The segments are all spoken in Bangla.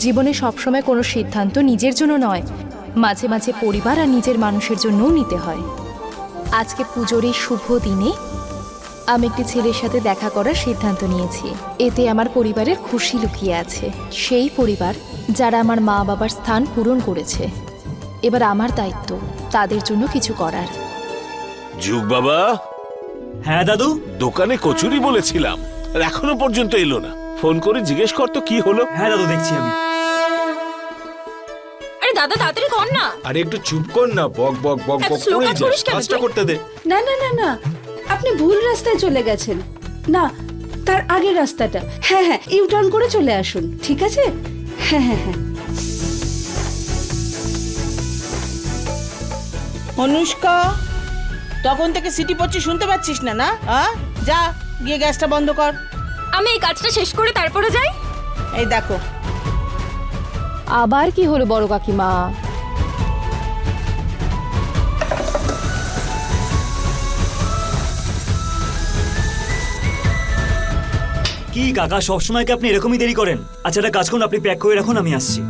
জীবনে সবসময় কোনো সিদ্ধান্ত নিজের জন্য নয়। মাঝে মাঝে পরিবার আর নিজের মানুষের জন্যও নিতে হয়। আজকে পুজোর এই শুভ দিনে আমি একটি ছেলের সাথে দেখা করার সিদ্ধান্ত নিয়েছি। এতে আমার পরিবারের খুশি লুকিয়ে আছে। সেই পরিবার যারা আমার মা বাবার স্থান পূরণ করেছে। এবার আমার দায়িত্ব তাদের জন্য কিছু করার। যুগ বাবা। হ্যাঁ দাদু। দোকানে কচুরি বলেছিলাম। আর এখনও পর্যন্ত এলো না। ফোন করে জিজ্ঞেস করতো কি হলো। হ্যাঁ দাদু দেখছি আমি। দাদা তাড়াতাড়ি কর না। আরে একটু চুপ কর না বক বক বক এত বক slow কাজ যা কেন কাজটা তুই? করতে দে। না না না না আপনি ভুল রাস্তায় চলে গেছেন। না তার আগের রাস্তাটা। হ্যাঁ হ্যাঁ ইউ টার্ন করে চলে আসুন ঠিক আছে? হ্যাঁ হ্যাঁ হ্যাঁ। অনুষ্কা তখন থেকে সিটি পড়ছি শুনতে পাচ্ছিস না না? হ্যাঁ যা গিয়ে গ্যাসটা বন্ধ কর। আমি এই কাজটা শেষ করে তারপরে যাই? এই দেখো আবার কি হলো বড় কাকিমা? কি কাকা সবসময় কি আপনি এরকমই দেরি করেন? আচ্ছা একটা কাজ করুন আপনি প্যাক করে রাখুন আমি আসছি।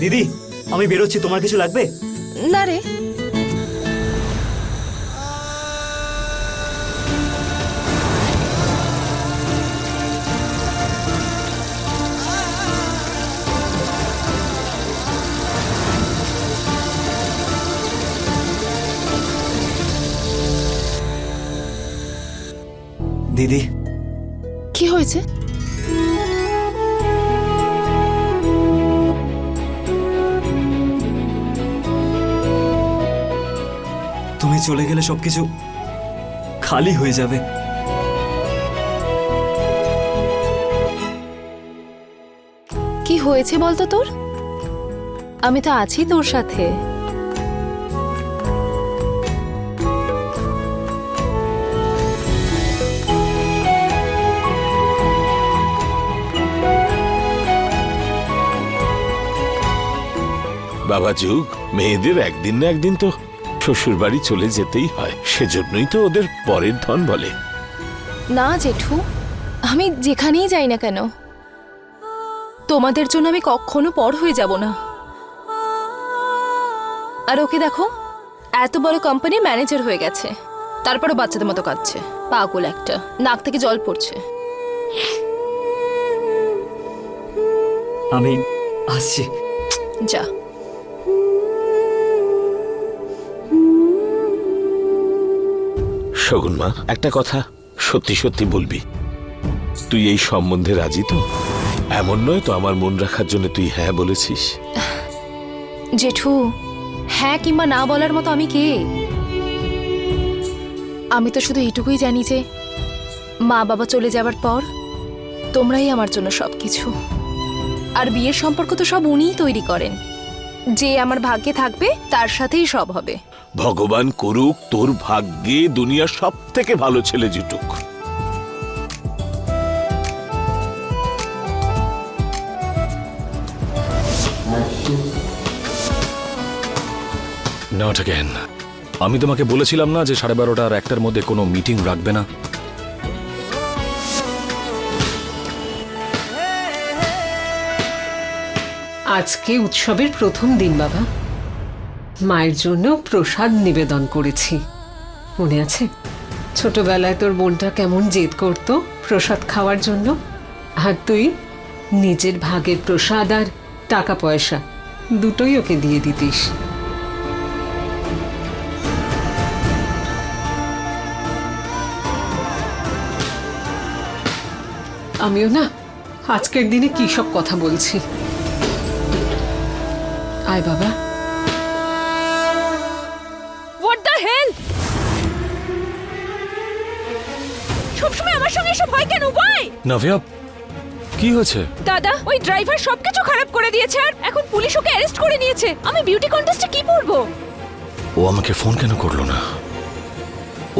দিদি আমি বেরোচ্ছি তোমার কিছু লাগবে? না রে। দিদি। কি হয়েছে? তুমি চলে গেলে সবকিছু খালি হয়ে যাবে। কি হয়েছে বলতো তোর? আমি তো আছি তোর সাথে। বাবা যুগ মেয়েদের একদিন না একদিন তো শ্বশুর বাড়ি চলে যেতেই হয় সেজন্যই তো ওদের পরের ধন বলে। না জেঠু আমি যেখানেই যাই না কেন তোমাদের জন্য আমি কখনো পর হয়ে যাব না। আর ওকে দেখো এত বড় কোম্পানির ম্যানেজার হয়ে গেছে তারপরও বাচ্চাদের মতো কাঁদছে পাগল একটা নাক থেকে জল পড়ছে। আমি আসছি। যা। শগুন মা, একটা কথা সত্যি সত্যি বলবি। তুই এই সম্বন্ধে রাজি তো? এমন নয় তো আমার মন রাখার জন্য তুই হ্যাঁ বলেছিস? জেঠু হ্যাঁ কিংবা না বলার মতো আমি কে? আমি তো শুধু এইটুকুই জানি যে, মা বাবা চলে যাবার পর তোমরাই আমার জন্য সব কিছু আর বিয়ের সম্পর্ক তো সব উনিই তৈরি করেন। যে আমার ভাগ্যে থাকবে, তার সাথেই সব হবে। ভগবান করুক তোর ভাগ্যে দুনিয়ার সব থেকে ভালো ছেলে জুটুক নট অ্যাগেন আমি তোমাকে বলেছিলাম না যে সাড়ে বারোটা আর একটার মধ্যে কোনো মিটিং রাখবে না? আজকে উৎসবের প্রথম দিন বাবা। মায়ের জন্য প্রসাদ নিবেদন করেছি। মনে আছে? ছোটবেলায় তোর বোনটা কেমন জেদ করত প্রসাদ খাওয়ার জন্য? আর তুই নিজের ভাগের প্রসাদ আর টাকা পয়সা দুটোই ওকে দিয়ে দিতিস। আমিও না, আজকের দিনে কি সব কথা বলছি? আয় বাবা। হয় কেন? ওয়াই নাভিয়া কি হয়েছে? দাদা ওই ড্রাইভার সবকিছু খারাপ করে দিয়েছে আর এখন পুলিশ ওকে অ্যারেস্ট করে নিয়েছে। আমি বিউটি কন্টেস্টে কি পরবো? ও আমাকে ফোন কেন করল না?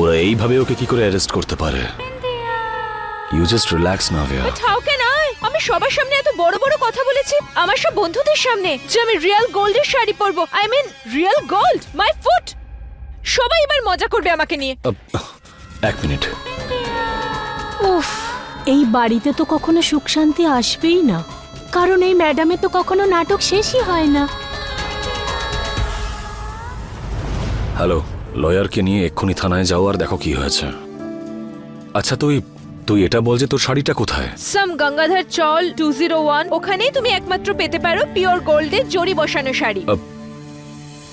ওরা এইভাবে ওকে কি করে অ্যারেস্ট করতে পারে? You just relax Navia. Can I আমি সবার সামনে এত বড় বড় কথা বলেছি আমার সব বন্ধুদের সামনে যে আমি রিয়েল গোল্ডের শাড়ি পরবো। I mean real gold my foot সবাই এবার মজা করবে আমাকে নিয়ে। এক মিনিট উফ এই বাড়িতে তো কখনো সুখ শান্তি আসবেই না। কারণ এই ম্যাডামের তো কখনো নাটক শেষই হয় না। হ্যালো লয়ারকে নিয়ে এক্ষুনি থানায় যাও আর দেখো কি হয়েছে। আচ্ছা তুই তুই এটা বল যে তোর শাড়িটা কোথায়? সাম গঙ্গাধর চল টু জিরো ওয়ান ওখানেই তুমি একমাত্র পেতে পারো পিওর গোল্ডের জরি বসানো শাড়ি। আহ,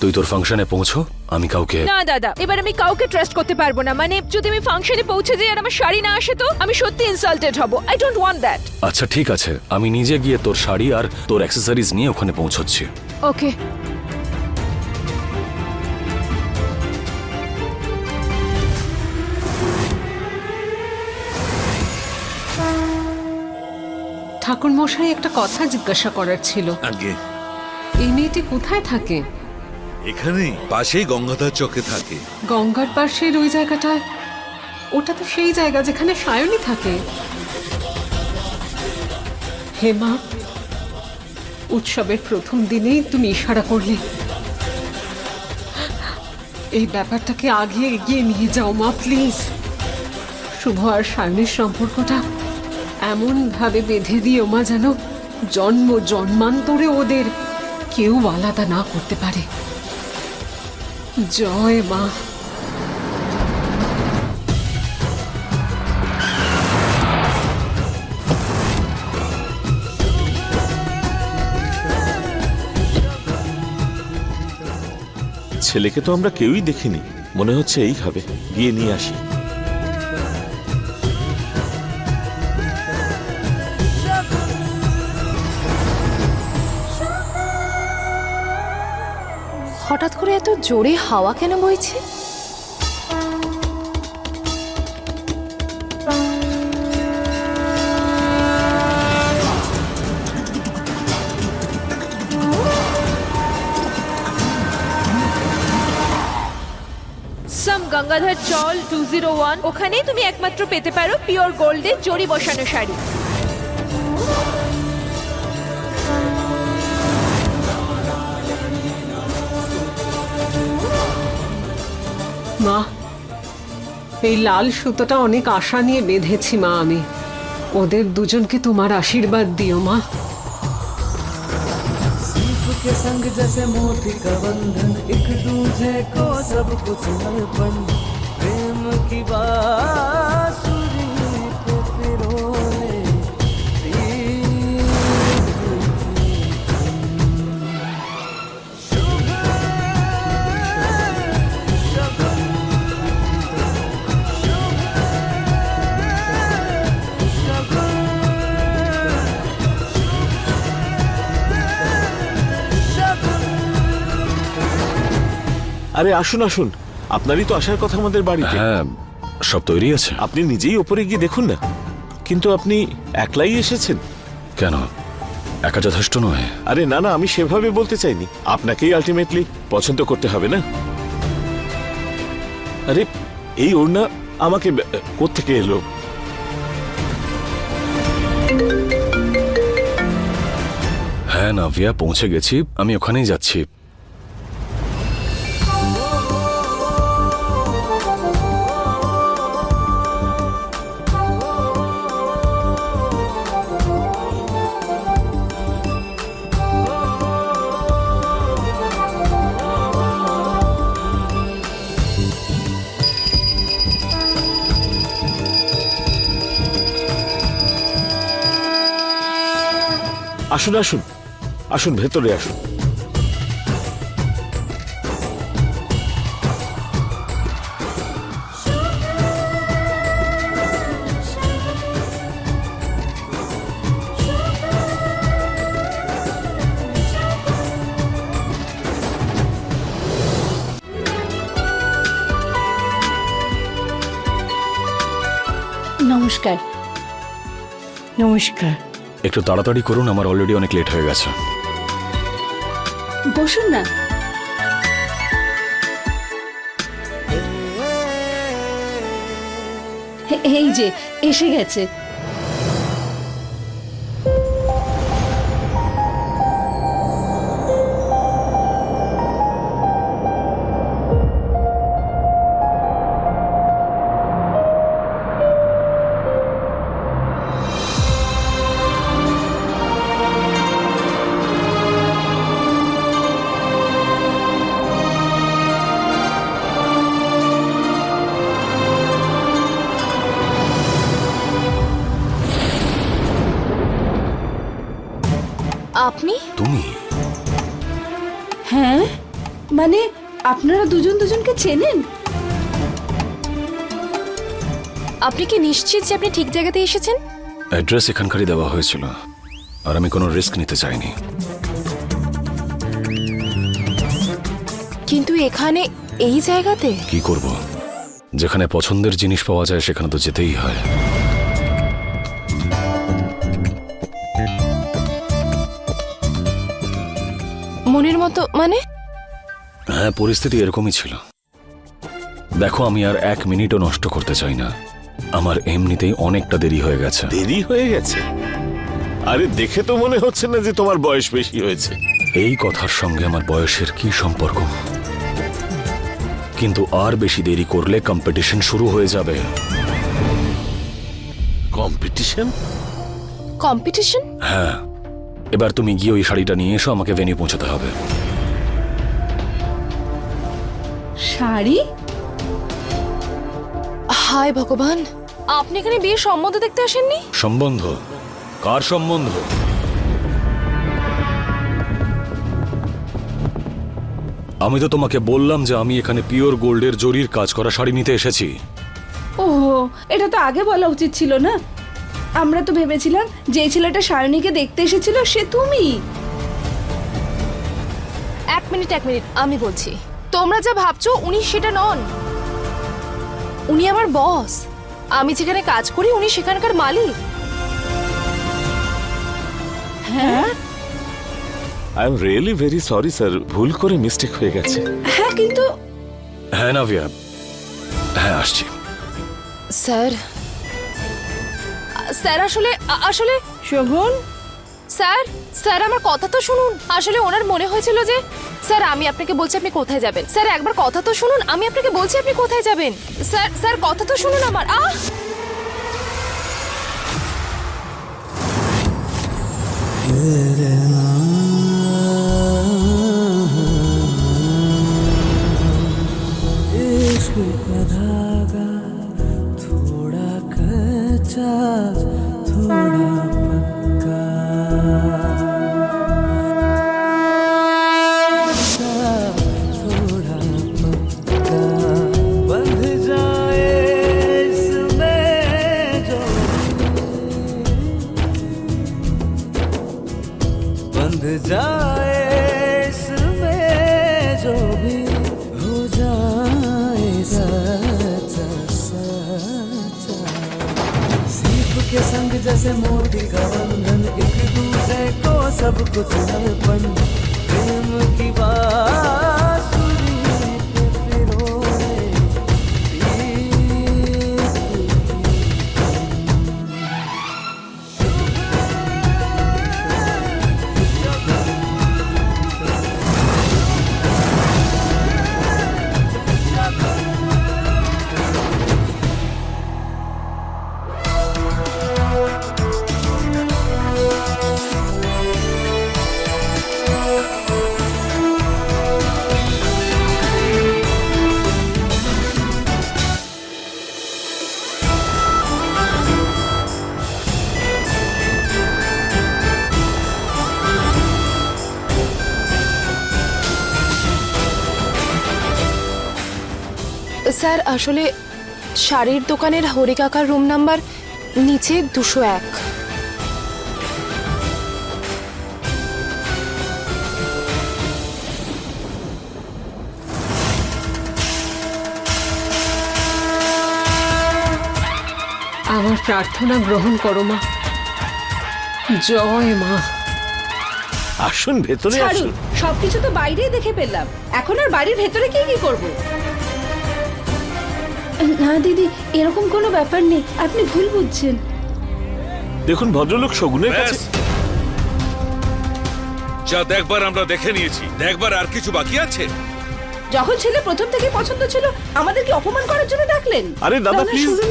তুই তোর ফাংশনে পৌঁছো আমি কাউকে না দাদা এবার আমি কাউকে ট্রাস্ট করতে পারব না। মানে যদি আমি ফাংশনে পৌঁছে যাই আর আমার শাড়ি না আসে তো আমি সত্যি ইনসাল্টেড হব। আই ডোন্ট ওয়ান্ট দ্যাট আচ্ছা ঠিক আছে। আমি নিজে গিয়ে তোর শাড়ি আর তোর অ্যাক্সেসরিজ নিয়ে ওখানে পৌঁছচ্ছি। ওকে ঠাকুর মশাই একটা কথা জিজ্ঞাসা করার ছিল। আগে এই মেয়েটি কোথায় থাকে? এখানে পাশেই গঙ্গাধর চকে থাকে। গঙ্গার পাশের ওই জায়গাটায়, ওটা তো সেই জায়গা যেখানে সায়নী থাকে। হে মা, উৎসবের প্রথম দিনেই তুমি ইশারা করলে। এই ব্যাপারটাকে আগে এগিয়ে নিয়ে যাও মা, প্লিজ। শুভ আর সায়নীর সম্পর্কটা এমন ভাবে বেঁধে দিও মা, যেন জন্ম জন্মান্তরে ওদের কেউ আলাদা না করতে পারে। জয় মা। ছেলেকে তো আমরা কেউই দেখিনি। মনে হচ্ছে এই হবে গিয়ে নিয়ে আসি। হঠাৎ করে এত জোরে হাওয়া কেন বইছে? গঙ্গাধর চল টু জিরো ওয়ান ওখানেই তুমি একমাত্র পেতে পারো পিওর গোল্ডের জরি বসানো শাড়ি। এই লাল সুতোটা অনেক আশা নিয়ে বেঁধেছি মা আমি ওদের দুজনকে তোমার আশীর্বাদ দিও মা के संग जैसे मोती का बंधन एक दूजे को सब कुछ अर्पण प्रेम की बांसुरी আরে আসুন আসুন। আপনারই তো আসার কথা আমাদের বাড়িতে। হ্যাঁ সব তৈরি আছে। আপনি নিজেই ওপরে গিয়ে দেখুন না। কিন্তু আপনি একলাই এসেছেন। কেন? একা যথেষ্ট নয়। আরে না না আমি সেভাবে বলতে চাইনি। আপনাকেই আলটিমেটলি পছন্দ করতে হবে না? আরে এই ওড়না আমাকে কোত্থেকে এলো? হ্যাঁ নাভিয়া পৌঁছে গেছি। আমি ওখানেই যাচ্ছি। আসুন আসুন। আসুন ভেতরে আসুন। নমস্কার। নমস্কার। একটু তাড়াতাড়ি করুন, আমার অলরেডি অনেক লেট হয়ে গেছে। বসুন না। এই যে, এসে গেছে। আপনারা দুজন দুজনকে চেনেন? আপনি কি নিশ্চিত যে আপনি ঠিক জায়গাতে এসেছেন? অ্যাড্রেস এখানকারই দেওয়া হয়েছিল। আর আমি কোনো রিস্ক নিতে চাইনি। কিন্তু এখানে এই জায়গাতে? কি করব? যেখানে পছন্দের জিনিস পাওয়া যায় সেখানে তো যেতেই হয়। মনের মতো মানে? হ্যাঁ পরিস্থিতি এরকমই ছিল। দেখো আমি আর এক মিনিটও নষ্ট করতে চাই না। আমার এমনিতেই অনেকটা দেরি হয়ে গেছে। দেরি হয়ে গেছে? আরে দেখে তো মনে হচ্ছে না যে তোমার বয়স বেশি হয়েছে। এই কথার সঙ্গে আমার বয়সের কি সম্পর্ক? কিন্তু আর বেশি দেরি করলে কম্পিটিশন শুরু হয়ে যাবে। কম্পিটিশন কম্পিটিশন হ্যাঁ। এবার তুমি গিয়ে ওই শাড়িটা নিয়ে এসো আমাকে ভেনিউ পৌঁছাতে হবে। শাড়ি? হায় ভগবান আপনি এখানে বিয়ের সম্বন্ধ দেখতে আসেননি? সম্বন্ধ? কার সম্বন্ধ? আমি তো তোমাকে বললাম যে আমি এখানে পিওর গোল্ডের জরির কাজ করা শাড়ি নিতে এসেছি। ওহো এটা তো আগে বলা উচিত ছিল না? আমরা তো ভেবেছিলাম যে ছেলেটা শারণীকে দেখতে এসেছিল সে তুমি। এক মিনিট এক মিনিট আমি বলছি। তোমরা যা ভাবছ উনি সেটা নন। উনি আমার বস। আমি যেখানে কাজ করি উনি সেখানকার মালিক। হ্যাঁ? I am really very sorry sir ভুল করে মিস্টেক হয়ে গেছে। হ্যাঁ কিন্তু হ্যাঁ নাভিয়া। হ্যাঁ আসছি। স্যার। স্যার আসলে আসলে শোভন? স্যার স্যার আমার কথা তো শুনুন। আসলে ওনার মনে হয়েছিল যে স্যার আমি আপনাকে বলছি আপনি কোথায় যাবেন স্যার একবার কথা তো শুনুন আমি আপনাকে বলছি আপনি কোথায় যাবেন স্যার স্যার কথা তো শুনুন আমার আহ इश्क का धागा थोड़ा कच्चा थोड़ा जैसे मोती का बंधन एक दूसरे को सब कुछ अर्पण प्रेम की बांसुरी স্যার আসলে শাড়ির দোকানের হরিকাকার রুম নাম্বার নিচে দুশো এক। আমার প্রার্থনা গ্রহণ করো মা। জয় মা। আসুন ভেতরে আসুন। সবকিছু তো বাইরেই দেখে পেলাম এখন আর বাড়ির ভেতরে কি কি করব? না দিদি এরকম কোনো ব্যাপার নেই। আপনি ভুল বুঝছেন। দেখুন ভদ্রলোক শগুনের কাছে। যা দেখবার আমরা দেখে নিয়েছি। দেখবার আর কিছু বাকি আছে? যখন ছেলে প্রথম থেকে পছন্দ ছিল আমাদেরকে অপমান করার জন্য ডাকলেন। আরে দাদা,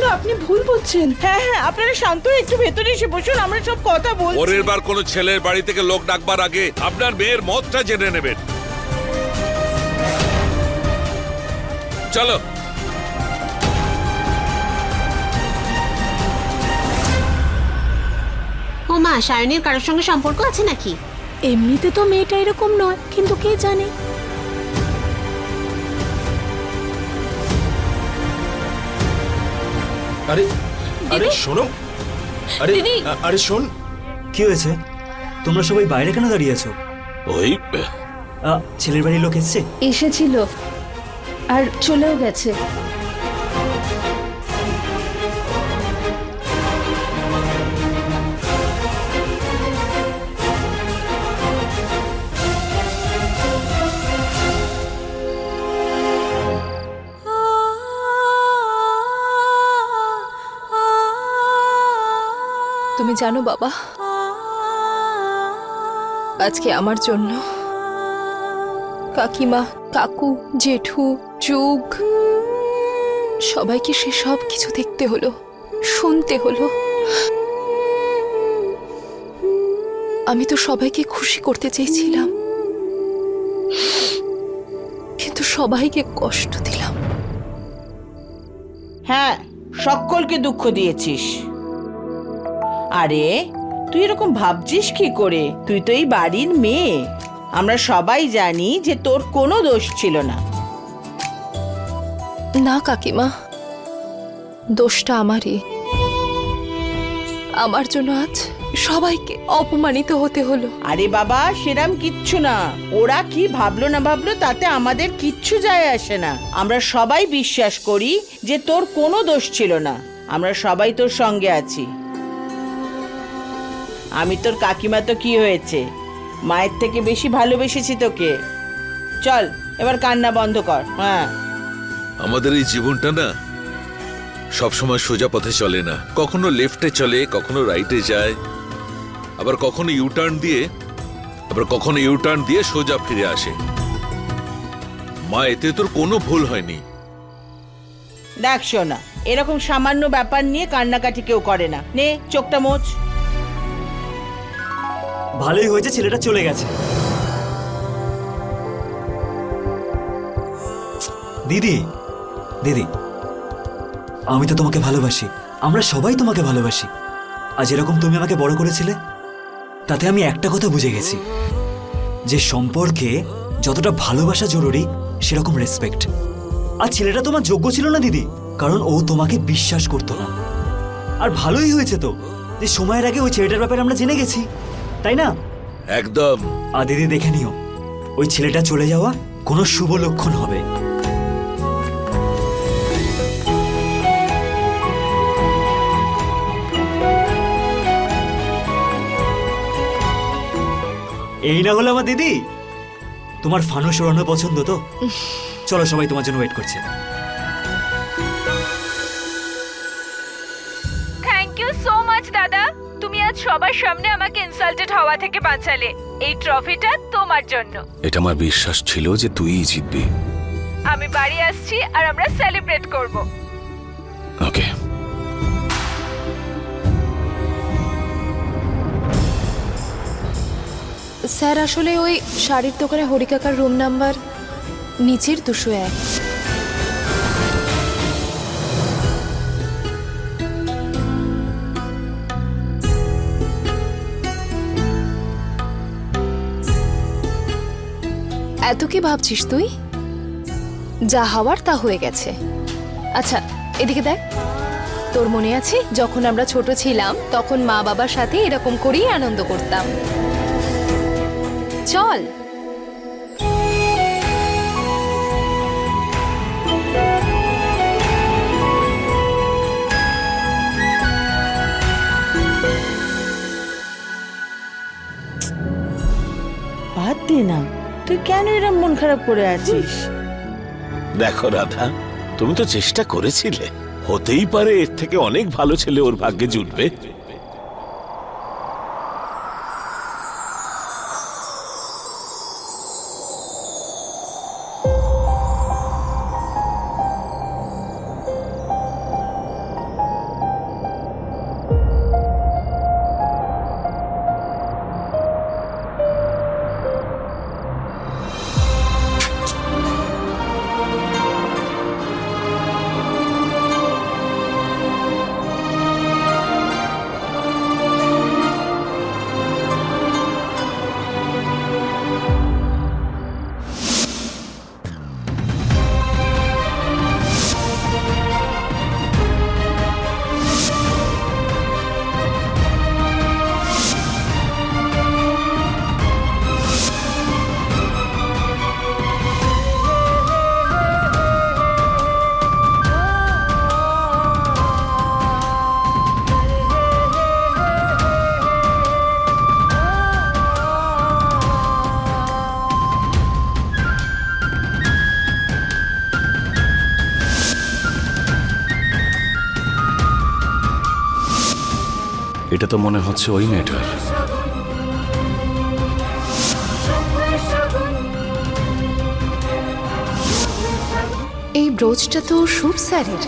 না আপনি ভুল বুঝছেন। হ্যাঁ হ্যাঁ আপনারা শান্ত হয়ে একটু ভেতরে এসে বসুন আমরা সব কথা বলছি। পরের বার কোনো ছেলের বাড়ি থেকে লোক ডাকবার আগে আপনার মেয়ের মতটা জেনে নেবেন। চলো ও মা সায়নের কারোর সঙ্গে সম্পর্ক আছে নাকি? এমনিতে তো মেয়েটা এরকম নয় কিন্তু কে জানে? আরে আরে শোনো। আরে আরে শোন। কি হয়েছে? তোমরা সবাই বাইরে কেন দাঁড়িয়ে আছো? ওই ছেলের বাড়ির লোক এসছে? এসেছিল আর চলেও গেছে। জানো বাবা? আজকে আমার জন্য কাকিমা, কাকু, জেঠু, যুগ, সবাইকে সে সব কিছু দেখতে হলো, শুনতে হলো। আমি তো সবাইকে খুশি করতে চেয়েছিলাম। কিন্তু সবাইকে কষ্ট দিলাম। হ্যাঁ সকলকে দুঃখ দিয়েছিস। আরে তুই এরকম ভাবছিস কি করে? তুই তো এই বাড়ির মেয়ে। আমরা সবাই জানি যে তোর কোনো দোষ ছিল না। না কাকিমা। দোষটা আমারই। আমার জন্য আজ সবাইকে অপমানিত হতে হলো। আরে বাবা সেরাম কিচ্ছু না। ওরা কি ভাবলো না ভাবলো তাতে আমাদের কিচ্ছু যায় আসে না। আমরা সবাই বিশ্বাস করি যে তোর কোনো দোষ ছিল না। আমরা সবাই তোর সঙ্গে আছি। আমি তোর কাকিমা তো কি হয়েছে? মায়ের থেকে বেশি ভালোবেসেছি তোকে। চল এবার কান্না বন্ধ কর হ্যাঁ। আমাদের এই জীবনটা না সবসময় সোজা পথে চলে না। কখনো লেফটে চলে কখনো রাইটে যায়। আবার কখনো ইউটার্ন দিয়ে আবার কখনো ইউটার্ন দিয়ে সোজা ফিরে আসে। মা এতে তোর কোনো ভুল হয়নি। দেখ শোনা এরকম সামান্য ব্যাপার নিয়ে কান্নাকাটি কেউ করে না। নে চোখটা মোচ ভালোই হয়েছে, ছেলেটা চলে গেছে। দিদি দিদি, আমি তো তোমাকে ভালোবাসি। আমরা সবাই তোমাকে ভালোবাসি। আজ এরকম তুমি আমাকে বড় করেছিলে, তাতে আমি একটা কথা বুঝে গেছি। যে সম্পর্কে যতটা ভালোবাসা জরুরি, সেরকম রেসপেক্ট আর ছেলেটা তোমার যোগ্য ছিল না, দিদি। কারণ ও তোমাকে বিশ্বাস করতো না। আর ভালোই হয়েছে তো, যে সময়ের আগে ওই ছেলেটার ব্যাপারে আমরা জেনে গেছি। তাই না? একদম। আর দিদি দেখে নিও ওই ছেলেটা চলে যাওয়া কোনো শুভ লক্ষণ হবে। এই না হলো আমার দিদি? তোমার ফানুস ওড়ানো পছন্দ তো? চলো সবাই তোমার জন্য ওয়েট করছে। সবার সামনে আমাকে ইনসাল্টেড হওয়া থেকে বাঁচালে। এই ট্রফিটা তোমার জন্য। এটা আমার বিশ্বাস ছিল যে তুইই জিতবি। আমি বাড়ি আসছি আর আমরা সেলিব্রেট করব। ওকে। স্যার আসলে ওই শাড়ির দোকানে হরিকাকার রুম নাম্বার নিচের দুশো এক। এত কি ভাবছিস তুই? যা হওয়ার তা হয়ে গেছে। আচ্ছা এদিকে দেখ। তোর মনে আছে, যখন আমরা ছোট ছিলাম, তখন মা বাবার সাথে এরকম করেই আনন্দ করতাম। চল। বাদ দে না। তুই কেন এরম মন খারাপ করে আছিস? দেখো রাধা, তুমি তো চেষ্টা করেছিলে। হতেই পারে এর থেকে অনেক ভালো ছেলে ওর ভাগ্যে জুটবে। এটা তো মনে হচ্ছে ওই মেয়েটার। এই ব্রোচটা তো শুভ স্যারের।